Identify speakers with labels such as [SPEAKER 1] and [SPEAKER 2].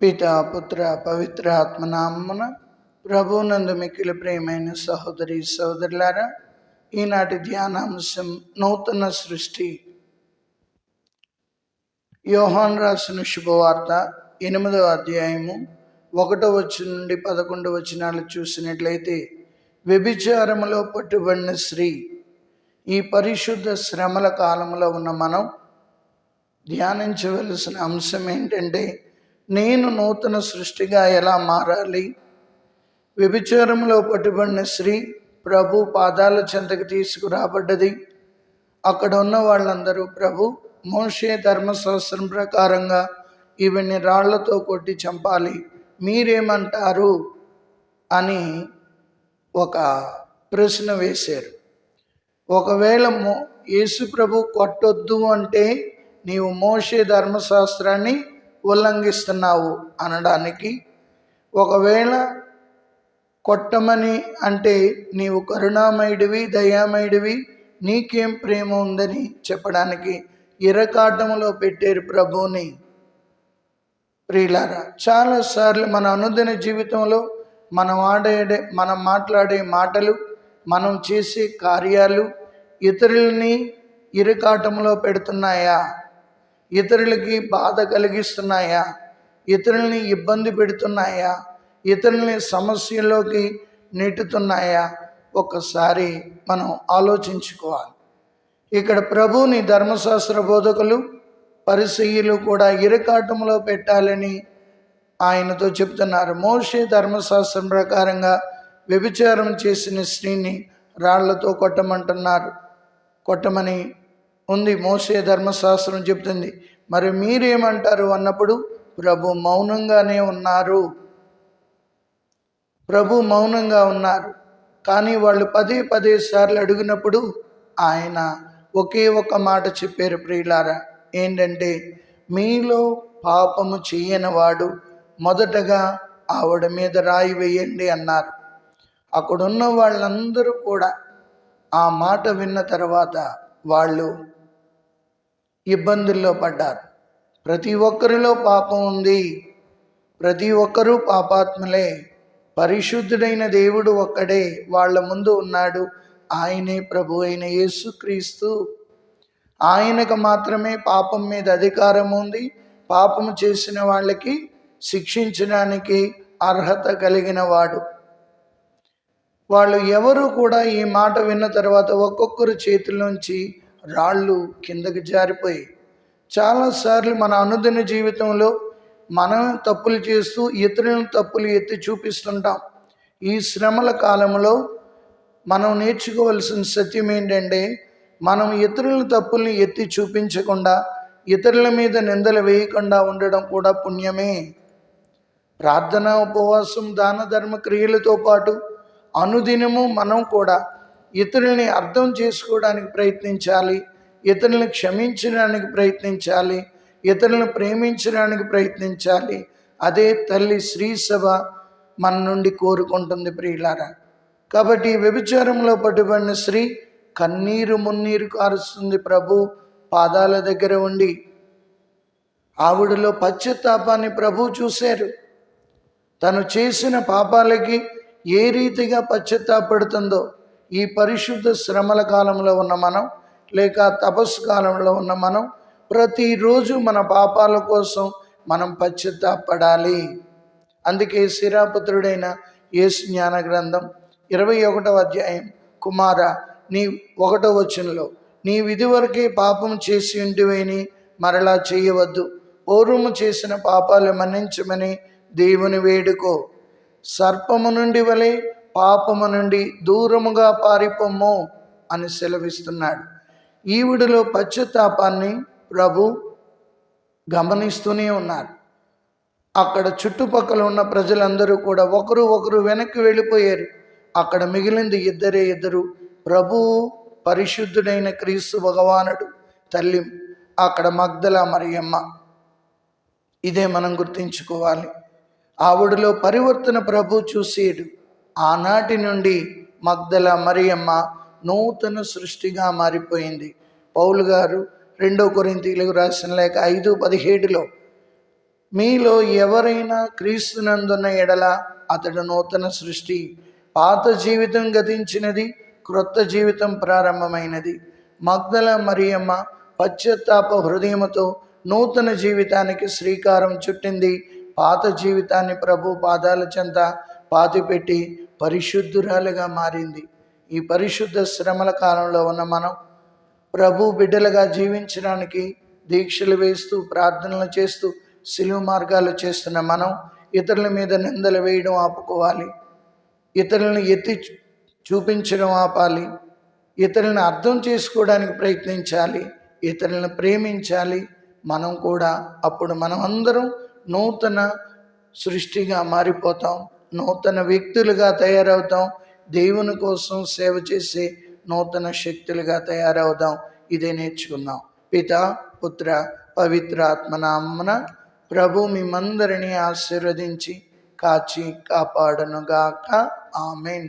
[SPEAKER 1] పిత పుత్ర పవిత్ర ఆత్మనామమున ప్రభునందు మిక్కిలి ప్రేమైన సహోదరి సహోదరులారా ఈనాటి ధ్యానాంశం నూతన సృష్టి. యోహాన్ రాసిన శుభవార్త ఎనిమిదవ అధ్యాయము ఒకటో వచ్చి నుండి పదకొండు వచనాలు చూసినట్లయితే వ్యభిచారములో పట్టుబడిన స్త్రీ ఈ పరిశుద్ధ శ్రమల కాలంలో ఉన్న మనం ధ్యానించవలసిన అంశం ఏంటంటే నేను నూతన సృష్టిగా ఎలా మారాలి? వ్యభిచారంలో పట్టుబడిన స్త్రీ ప్రభు పాదాల చెంతకు తీసుకురాబడ్డది. అక్కడ ఉన్న వాళ్ళందరూ ప్రభు మోషే ధర్మశాస్త్రం ప్రకారంగా ఇవన్నీ రాళ్ళతో కొట్టి చంపాలి. మీరేమంటారు? అని ఒక ప్రశ్న వేశారు. ఒకవేళ మో యేసు ప్రభు కొట్టొద్దు అంటే నీవు మోషే ధర్మశాస్త్రాన్ని ఉల్లంఘిస్తున్నావు అనడానికి ఒకవేళ కొట్టమని అంటే నీవు కరుణామయుడివి దయామయుడివి నీకేం ప్రేమ ఉందని చెప్పడానికి ఇరకాటంలో పెట్టారు ప్రభువుని. ప్రియులారా చాలాసార్లు మన అనుదిన జీవితంలో మనం ఆడే మనం మాట్లాడే మాటలు మనం చేసే కార్యాలు ఇతరులని ఇరకాటంలో పెడుతున్నాయా? ఇతరులకి బాధ కలిగిస్తున్నాయా? ఇతరుల్ని ఇబ్బంది పెడుతున్నాయా? ఇతరుల్ని సమస్యల్లోకి నెట్టుతున్నాయా? ఒక్కసారి మనం ఆలోచించుకోవాలి. ఇక్కడ ప్రభుని ధర్మశాస్త్ర బోధకులు పరిసయ్యులు కూడా ఇరకాటంలో పెట్టాలని ఆయనతో చెప్తున్నారు. మోషే ధర్మశాస్త్రం ప్రకారంగా వ్యభిచారం చేసిన స్త్రీని రాళ్ళతో కొట్టమంటున్నారు. కొట్టమని ఉంది. మోసే ధర్మశాస్త్రం చెప్తుంది మరి మీరేమంటారు అన్నప్పుడు ప్రభు మౌనంగానే ఉన్నారు. ప్రభు మౌనంగా ఉన్నారు. కానీ వాళ్ళు పదే పదే సార్లు అడిగినప్పుడు ఆయన ఒకే ఒక మాట చెప్పారు ప్రియులారా. ఏంటంటే మీలో పాపము చేయనివాడు మొదటగా ఆవిడ మీద రాయి వేయండి అన్నారు. అక్కడున్న వాళ్ళందరూ కూడా ఆ మాట విన్న తర్వాత వాళ్ళు ఇబ్బందుల్లో పడ్డారు. ప్రతి ఒక్కరిలో పాపం ఉంది. ప్రతి ఒక్కరూ పాపాత్మలే. పరిశుద్ధుడైన దేవుడు ఒక్కడే వాళ్ళ ముందు ఉన్నాడు. ఆయనే ప్రభు అయిన యేసుక్రీస్తు ఆయనకు మాత్రమే పాపం మీద అధికారం ఉంది. పాపం చేసిన వాళ్ళకి శిక్షించడానికి అర్హత కలిగిన వాడు. వాళ్ళు ఎవరు కూడా ఈ మాట విన్న తర్వాత ఒక్కొక్కరు చేతిలోంచి రాళ్ళు కిందకి జారిపోయి చాలాసార్లు మన అనుదిన జీవితంలో మనం తప్పులు చేస్తూ ఇతరులను తప్పులు ఎత్తి చూపిస్తుంటాం. ఈ శ్రమల కాలంలో మనం నేర్చుకోవలసిన సత్యం ఏంటంటే మనం ఇతరుల తప్పుల్ని ఎత్తి చూపించకుండా ఇతరుల మీద నిందలు వేయకుండా ఉండడం కూడా పుణ్యమే. ప్రార్థన ఉపవాసం దాన ధర్మ క్రియలతో పాటు అనుదినము మనం కూడా ఇతరుల్ని అర్థం చేసుకోవడానికి ప్రయత్నించాలి ఇతరులను క్షమించడానికి ప్రయత్నించాలి ఇతరులను ప్రేమించడానికి ప్రయత్నించాలి. అదే తల్లి శ్రీసభ మన నుండి కోరుకుంటుంది ప్రియులారా. కాబట్టి వ్యభిచారంలో పట్టుబడిన స్త్రీ కన్నీరు మున్నీరు కారుస్తుంది ప్రభు. పాదాల దగ్గర ఉండి ఆవిడలో పశ్చాత్తాపాన్ని ప్రభు చూశారు. తను చేసిన పాపాలకి ఏ రీతిగా పశ్చాత్తాపడుతుందో ఈ పరిశుద్ధ శ్రమల కాలంలో ఉన్న మనం లేక తపస్సు కాలంలో ఉన్న మనం ప్రతిరోజు మన పాపాల కోసం మనం పశ్చాత్తాపడాలి. అందుకే శిరాపుత్రుడైన యేసు జ్ఞాన గ్రంథం ఇరవై ఒకటవ అధ్యాయం. కుమార నీ ఒకటో వచనంలో నీ విధి వరకే పాపం చేసి ఉంటివేని మరలా చేయవద్దు. పూర్వము చేసిన పాపాలు మన్నించమని దేవుని వేడుకో. సర్పము నుండి వలె పాపము నుండి దూరముగా పారిపోము అని సెలవిస్తున్నాడు. ఈవిడిలో పశ్చాత్తాపాన్ని ప్రభు గమనిస్తూనే ఉన్నారు. అక్కడ చుట్టుపక్కల ఉన్న ప్రజలందరూ కూడా ఒకరు ఒకరు వెనక్కి వెళ్ళిపోయారు. అక్కడ మిగిలింది ఇద్దరే ఇద్దరు. ప్రభు పరిశుద్ధుడైన క్రీస్తు భగవానుడు తల్లి అక్కడ మగ్ధల మరియమ్మ. ఇదే మనం గుర్తించుకోవాలి. ఆవిడలో పరివర్తన ప్రభు చూసేడు. ఆనాటి నుండి మగ్దల మరియమ్మ నూతన సృష్టిగా మారిపోయింది. పౌలు గారు రెండో కొరింతీలకు రాసిన లేక ఐదు పదిహేడులో మీలో ఎవరైనా క్రీస్తునందున్న ఎడల అతడు నూతన సృష్టి పాత జీవితం గతించినది క్రొత్త జీవితం ప్రారంభమైనది. మగ్దల మరియమ్మ పశ్చాత్తాప హృదయముతో నూతన జీవితానికి శ్రీకారం చుట్టింది. పాత జీవితాన్ని ప్రభు పాదాల చెంత పాతిపెట్టి పరిశుద్ధురాలుగా మారింది. ఈ పరిశుద్ధ శ్రమల కాలంలో ఉన్న మనం ప్రభు బిడ్డలుగా జీవించడానికి దీక్షలు వేస్తూ ప్రార్థనలు చేస్తూ సిలువ మార్గాలు చేస్తున్న మనం ఇతరుల మీద నిందలు వేయడం ఆపుకోవాలి. ఇతరులను ఎత్తి చూపించడం ఆపాలి. ఇతరులను అర్థం చేసుకోవడానికి ప్రయత్నించాలి. ఇతరులను ప్రేమించాలి. మనం కూడా అప్పుడు మనం అందరం నూతన సృష్టిగా మారిపోతాం. నూతన వ్యక్తులుగా తయారవుతాం. దేవుని కోసం సేవ చేసి నూతన శక్తులుగా తయారవుదాం. ఇదే నేర్చుకుందాం. పిత పుత్ర పవిత్ర ఆత్మనామన ప్రభు మిమ్మందరినీ ఆశీర్వదించి కాచి కాపాడనుగాక. ఆమెన్.